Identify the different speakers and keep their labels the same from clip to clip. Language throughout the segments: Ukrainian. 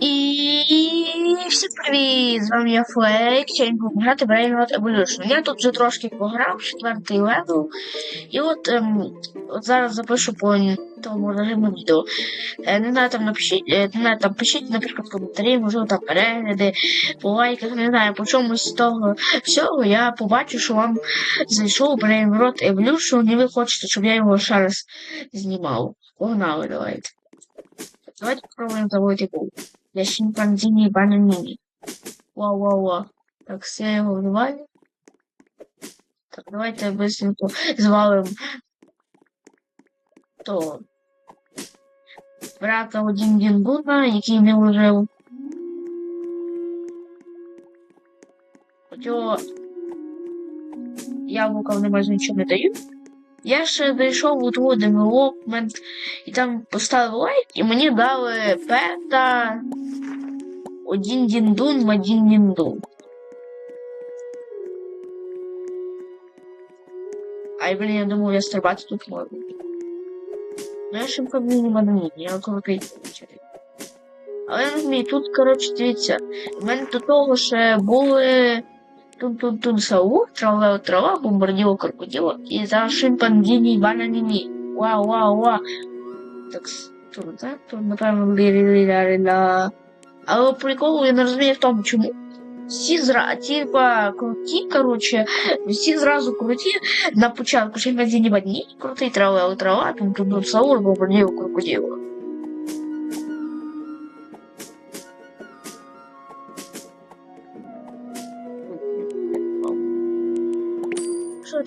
Speaker 1: І всім привіт! З вами я Флейк, сьогодні будемо грати Brainrot Evolution. Я тут вже трошки пограв, четвертий левел. І от, ем, от зараз запишу по тому режиму відео. Е, не знаю, там напишіть, е, не знаю, там пишіть, наприклад, коментарі, можливо, там перегляди, по лайках, не знаю, по чомусь з того всього я побачу, що вам зайшов Brainrot Evolution, і ви хочете, щоб я його ще раз знімав. Погнали, давайте. Давайте попробуем заводить гол. Для шимпанзини и бананини. Вау, вау, вау. Так, все його вливаю. Так, давайте быстренько звалим то брата один Дінгуна, який не вижив. Хоча яблука вони майже нічого не дають. Я ще зайшов у твій девелопмент і там поставив лайк, і мені дали пета один діндун, один діндун. Ай, блін, я думав, я стрибати тут можу. Ну, я в кабіні мене я коли чарі. Але я не вмію, тут, коротше, дивіться, в мене до того ще були Тун-тун-тун сау, трава трава, бомбарділо крокодило і за шимпанзіні бананіні. Вау, вау, вау. Так, тут, так, тут, напевно, лірі-лірі-лірі-ла. Але прикол, я не розумію в тому, чому. Всі зра, типа, круті, короче, всі зразу круті на початку шимпанзіні бананіні, крутий трава, трава, тун-тун-тун сау, бомбарділо крокодило. Що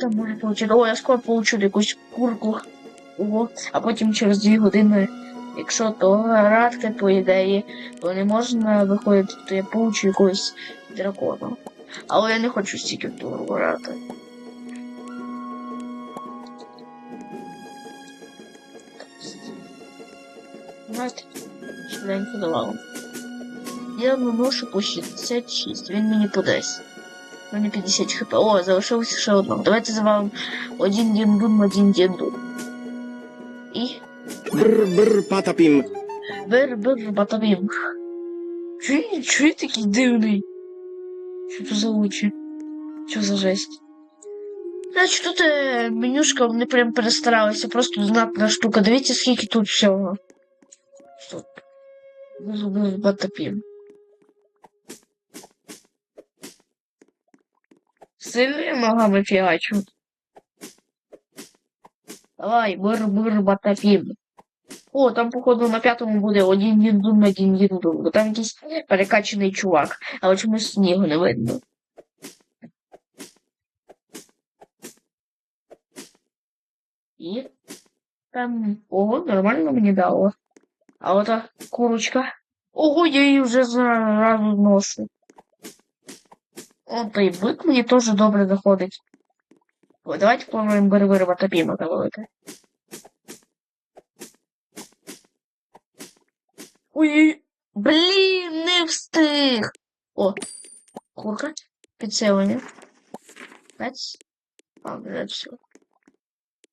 Speaker 1: Там може получити? О, я скоро получу якусь курку. Ого. А потім через дві години, якщо то радки, по ідеї, то не можна виходити, то я получу якогось дракона. Але я не хочу стільки грати. Знаєте, швиденько давало. Я наношу по 66, він мені по 10. Мене 50 хп. О, залишилося ще одно. Давайте завалимо один діндун, один діндун. І
Speaker 2: patapim.
Speaker 1: бир бир батабім. Чуй, чуй такий дивний. Що за очі? Що за жесть? Значить, тут е, менюшка вони прям перестаралися, просто знатна штука. Дивіться, скільки тут всього. Стоп. Бир бир Сильними ногами фігачу. Давай, бир батапім. О, там, походу, на п'ятому буде один діндун, один діндун. Бо там якийсь перекачаний чувак, але чомусь снігу не видно. І там. Ого, нормально мені дало. А ота курочка. Ого, я її вже зразу ношу. О, бик мені теж добре заходить. О, давайте попробуємо бербери батапіма завалити. Ой, блін, не встиг. О, курка, підсилення. Пець. А, вже все.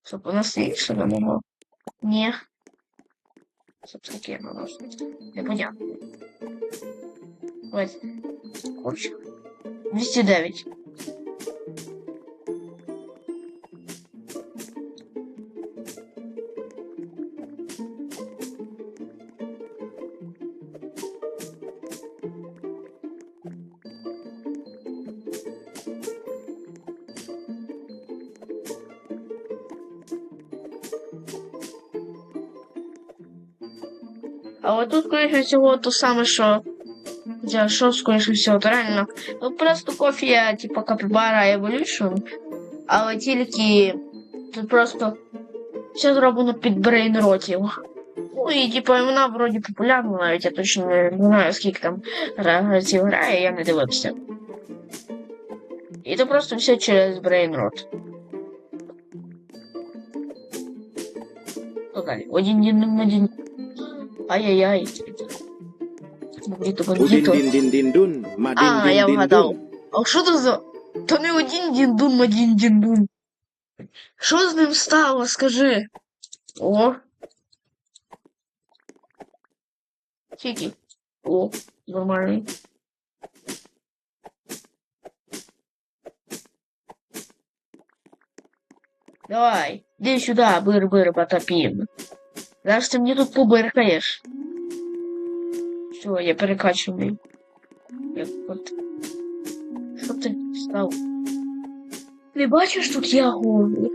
Speaker 1: Щоб у нас інше не могло. Ні. Щоб таке нас. Непонятно. Ось. Курчик. 209. А от тут, скоріше всього, то саме, що Хоча що, скоріше всього, то реально. Ну просто кофія, типу Capybara Evolution, але тільки тут просто все зроблено під брейнротів. Ну і типу вона вроді популярна навіть, я точно не знаю, скільки там гравців грає, я не дивився. І то просто все через брейнрот. Що далі? Один, один, один. Ай-яй-яй. Бандито,
Speaker 2: Udin
Speaker 1: бандито.
Speaker 2: din din din dun. Madin
Speaker 1: А,
Speaker 2: din
Speaker 1: я
Speaker 2: din
Speaker 1: вгадав.
Speaker 2: dun.
Speaker 1: А що це за. То не один діндун, один діндун. Що з ним стало, скажи? О. Тільки. О, нормальний. Давай, иди сюда, быр-быр, потопим. Зараз ты мне тут побыркаешь. Все, я перекачиваю. Як от. Що ти став? Не бачиш, тут я голий?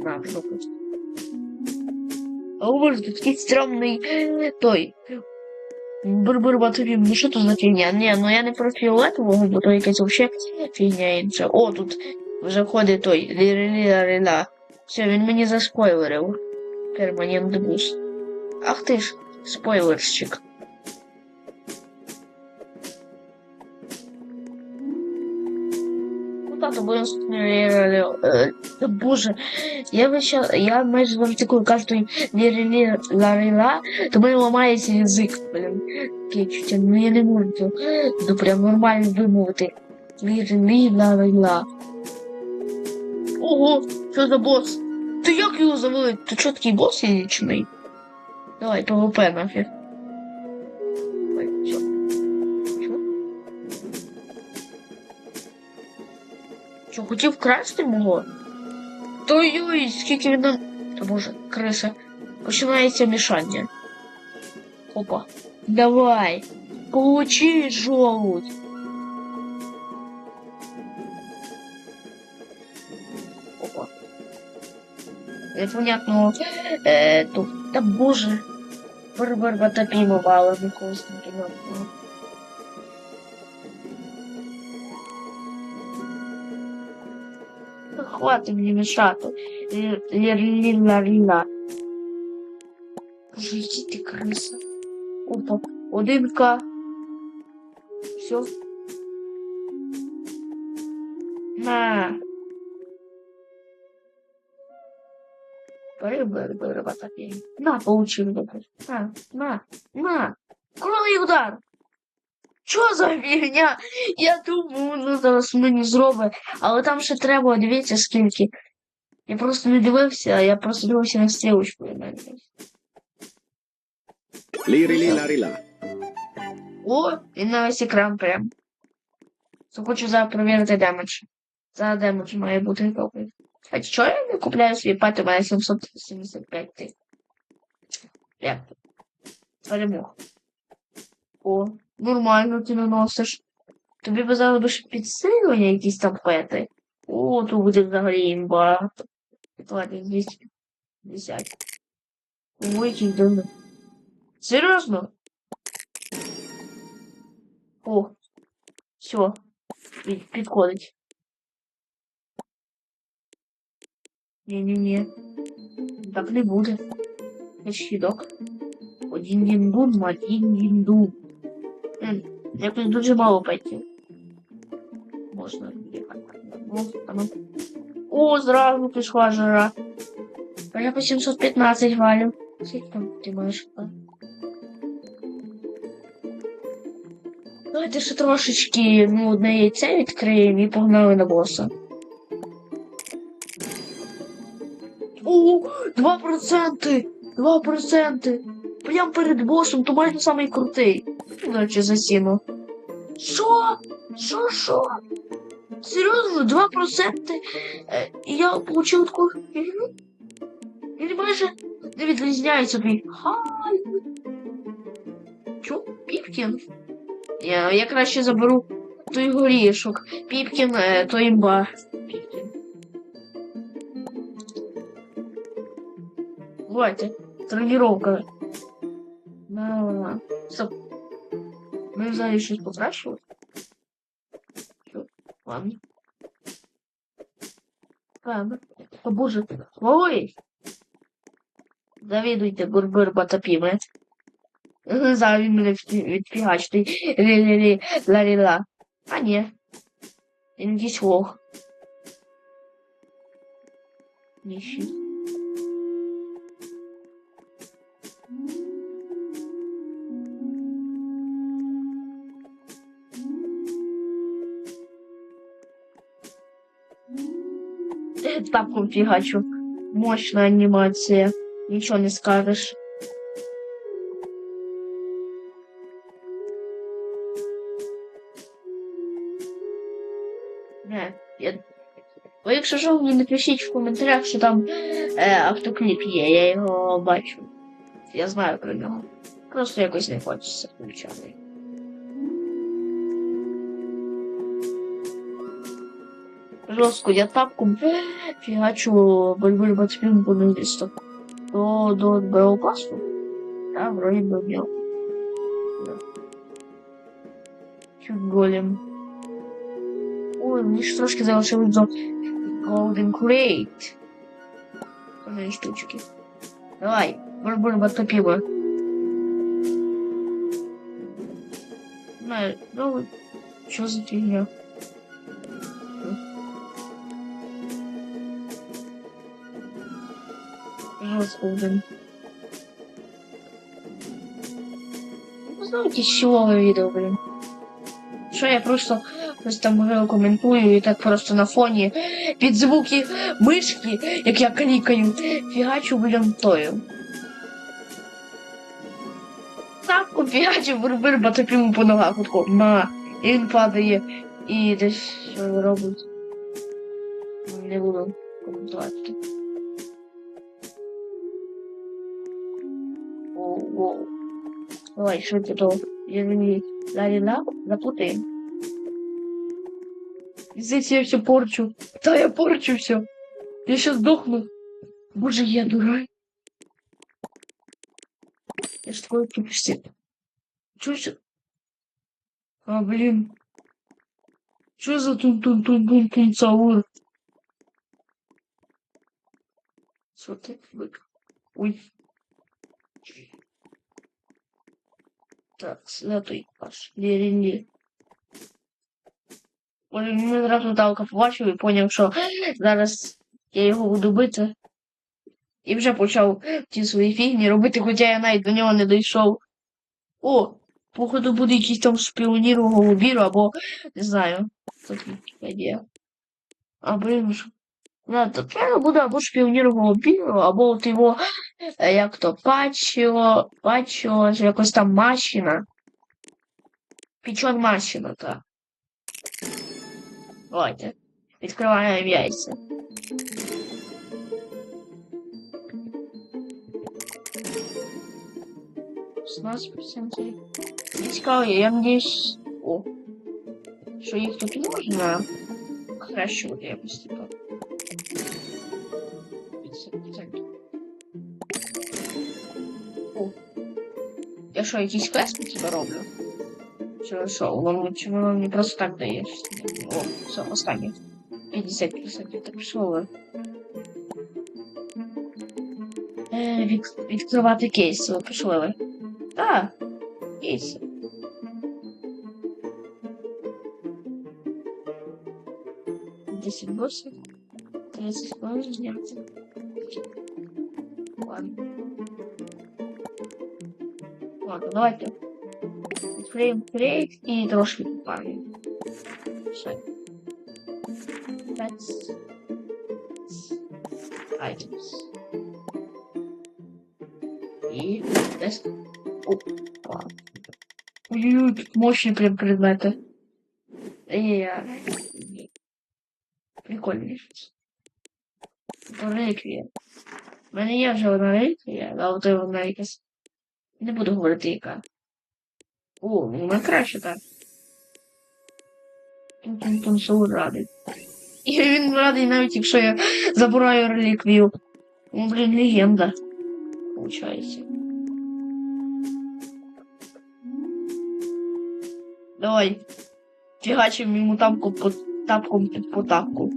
Speaker 1: На, що тут? О, боже, тут такий стрьомний той. Бур-бур батарім, ну що тут за фігня? Ні, ну я не про фіолетового, бо то якась вообще фігня інша. О, тут вже ходить той лі-лі-лі-ла. Все, він мені заспойлерив. Перманент буст. Ах ти ж, спойлерщик. Ну Та боже, я весь я майже завжди коли кажу той лі ла то мене ламається язик, блін. Таке ну я не можу то прям нормально вимовити. лі ла Ого, що за бос? Ти як його завели? Ти що такий бос нічний? Давай, ПВП нафіг. Ой, всё. Що? Що, хотів красти мого? Ой-ой, скільки він нам... Та боже, криса. Починається мішання. Опа. Давай. Получи жолудь. Опа. Непонятно. Е, тут. Та боже. Барбар батапімо вала якогось непонятного. Та Хватить мені мішати. Лірліла-ріла. Боже, які ти криса. Опа. Один К. Все. На. Батапімо. На, получив добре. На, на, на. Кровий удар. Що за фігня? Я думаю, ну зараз мені зробить. Але там ще треба, дивіться скільки. Я просто не дивився, я просто дивився на стрілочку.
Speaker 2: Лірі-лі-ла-рі-ла.
Speaker 1: О, і на весь екран прям. Хочу зараз перевірити демедж. За демедж має бути добрий. А чого я не купляю свій пет, у мене 775 тисяч? Як? Перемог. О, нормально ти наносиш. Тобі б зараз підсилення якісь там пети. О, тут буде взагалі імба. Ладно, 250. Ой, який дивно. Серйозно? О, все. Під, підходить. Ні-ні-ні. Так не буде. Я щідок. Один діндун, один діндун. М, Якось дуже мало петів. Можна їхати. О, зразу пішла жара. А я по 715 валю. Скільки там ти маєш? Давайте ще трошечки, ну, одне яйце відкриємо і погнали на боса. О, 2%! 2%! Прям перед босом, то майже самий крутий. Наче за сіно. Що? Що, що? Серйозно, 2%? Е, і я получив таку фігню? Він майже не відрізняється твій. Хай. Чо? Піпкін? Я, я краще заберу той горішок. Піпкін, е, то імба. Давайте. Тренировка. На, на, на. Стоп. Ми взагалі щось покращили? Що? Ладно. Ладно. О боже. Ой! Завідуйте, бурбир батапіме. Зараз він мене відфі- відфігачить. Лі-лі-лі, ла-лі-ла. А ні. Він якийсь Тапком фигачу. Мощная анимация. Ничего не скажешь. Не, я... Ви якщо що, мені напишіть в коментарях, що там е, автокліп є, я його бачу. Я знаю про нього. Просто якось не хочеться включати. Жорстко, я тапком фігачу бульбуль бацпін по місту. До, до БО класу. Да, вроде бы убил. Да. Чуть голем. Ой, мені ж трошки залишилось до Golden Crate. Одної штучки. Давай, бульбуль батопіба. Знаю, ну, що за фігня? Блин. Ну, знаєте, силове відео, блин. Що я просто ось там говорю, коментую і так просто на фоні під звуки мишки, як я клікаю, фігачу, блин, тою. Так, фігачу, бурбир, батопіму по ногах, отко, на. І він падає, і десь робить. Не буду коментувати. Воу, воу. Давай, швидко то. Я мені далі на запутаємо. Здесь я все порчу. Да, я порчу все. Я сейчас сдохну. Боже, я дурак. Я ж такой тупости. Чё это? А, блин. Что за тун-тун-тун-тун-тун цаур? Что ты? Ой. Так, следуй пошли, рели. Може, він одразу Талка побачив і поняв, що зараз я його буду бити. І вже почав ті свої фігні робити, хоча я навіть до нього не дійшов. О, походу буде якийсь там шпіонір у голубіру, або не знаю. Тут є. А блин ж. Да, то треба буде або шпіонір у голубіру, або от його, е, як то, пачо, пачо, чи якось там машина. Пічон машина, так. Давайте. Відкриваємо яйця. Шістнадцять процентів. Цікаво, я надіюсь... О. Що їх тут можна хрещувати якось, типа. Я що, якісь квести типа роблю? Чи що, воно чи воно мені просто так дає? О, все, останнє. 50% так пішло. Е, від, відкривати кейс, ви пішли ви. Так, кейс. Десять босів. 30 хвилин. Ладно. Ладно, давайте. Відкриємо крейт і трошки попаємо. Все. Pets. Items. І десь. Опа. Ой-ой-ой, тут мощні прям предмети. Е, Прикольні. Це реліквія. У мене є вже одна реліквія, а от вона якась. Не буду говорити яка. О, ну вона краще так. Тун-тун-тун Соул радий. І він радий навіть якщо я забираю реліквію. Ну, блін, легенда. Получається. Давай. Фігачимо йому тапку по тапком під по тапку.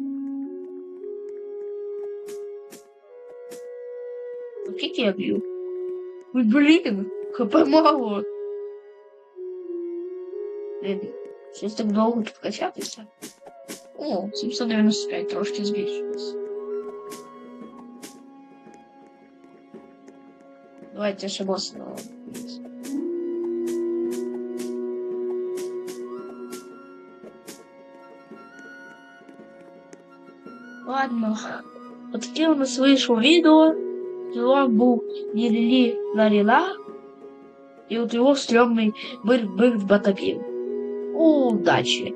Speaker 1: Скільки я б'ю? Ой, блін, хп мало. Блін, щось так довго тут качатися. О, 795 трошки збільшилось. Давайте ще босс на Ладно. От таке у нас вийшло відео. Лілі Ларіла. І от його стрьомний бир-бир батапів. Удачі!